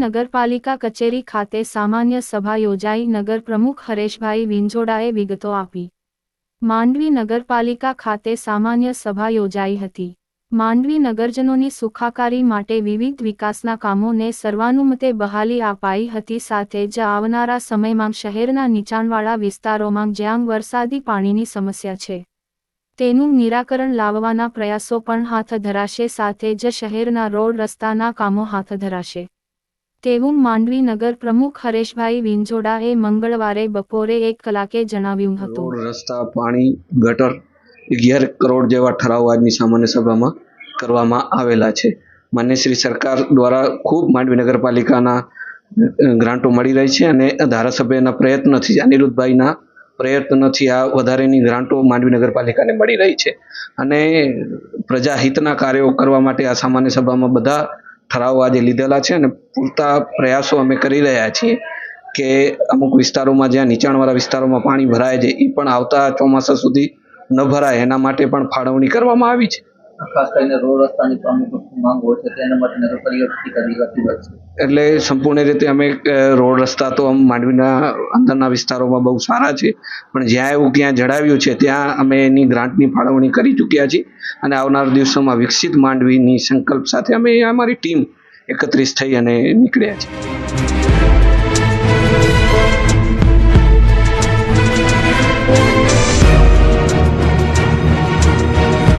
નગરપાલિકા કચેરી ખાતે સામાન્ય સભા યોજાઈ નગર પ્રમુખ હરેશભાઈ વિંજોડાએ વિગતો આપી. માંડવી નગરપાલિકા ખાતે સામાન્ય સભા યોજાઈ હતી. માંડવી નગરજનોની સુખાકારી માટે વિવિધ વિકાસના કામોને સર્વાનુમતે બહાલી અપાઈ હતી સાથે જ આવનારા સમયમાં શહેરના નીચાણવાળા વિસ્તારોમાં જ્યાં વરસાદી પાણીની સમસ્યા છે, તેનું નિરાકરણ લાવવાના પ્રયાસો પણ હાથ ધરાશે સાથે જ શહેરના રોડ રસ્તાના કામો હાથ ધરાશે. તેવું માંડવી નગર પ્રમુખ હરેશભાઈ વિંજોડાએ મંગળવારે બપોરે એક કલાકે જણાવ્યું હતું. રસ્તા પાણી ગટર અગિયાર કરોડ જેવા ઠરાવ આજની સામાન્ય સભામાં કરવામાં આવેલા છે. માન્ય શ્રી સરકાર દ્વારા ખૂબ માંડવી નગરપાલિકાના ગ્રાન્ટો મળી રહી છે અને ધારાસભ્યના પ્રયત્નથી અનિરુદ્ધભાઈના પ્રયત્નથી આ વધારેની ગ્રાન્ટો માંડવી નગરપાલિકાને મળી રહી છે. અને પ્રજાહિતના કાર્યો કરવા માટે આ સામાન્ય સભામાં બધા ઠરાવો આજે લીધેલા છે અને પૂરતા પ્રયાસો અમે કરી રહ્યા છીએ કે અમુક વિસ્તારોમાં જ્યાં નીચાણવાળા વિસ્તારોમાં પાણી ભરાય છે એ પણ આવતા ચોમાસા સુધી ન ભરાય. એના માટે પણ ફાળવણી કરવામાં આવી છે. ખાસ કરીને રોડ રસ્તાની અમુક માંગ હોય છે તેના માટે નગરપાલિકા એટલે સંપૂર્ણ રીતે અમે રોડ રસ્તા તો માંડવીના અંદરના વિસ્તારોમાં બહુ સારા છે, પણ જ્યાં એવું ક્યાં જણાવ્યું છે, ત્યાં અમે એની ગ્રાન્ટની ફાળવણી કરી ચૂક્યા છીએ અને આવનાર દિવસોમાં વિકસિત માંડવીની સંકલ્પ સાથે અમે અમારી ટીમ એકત્રિત થઈ અને નીકળ્યા છીએ.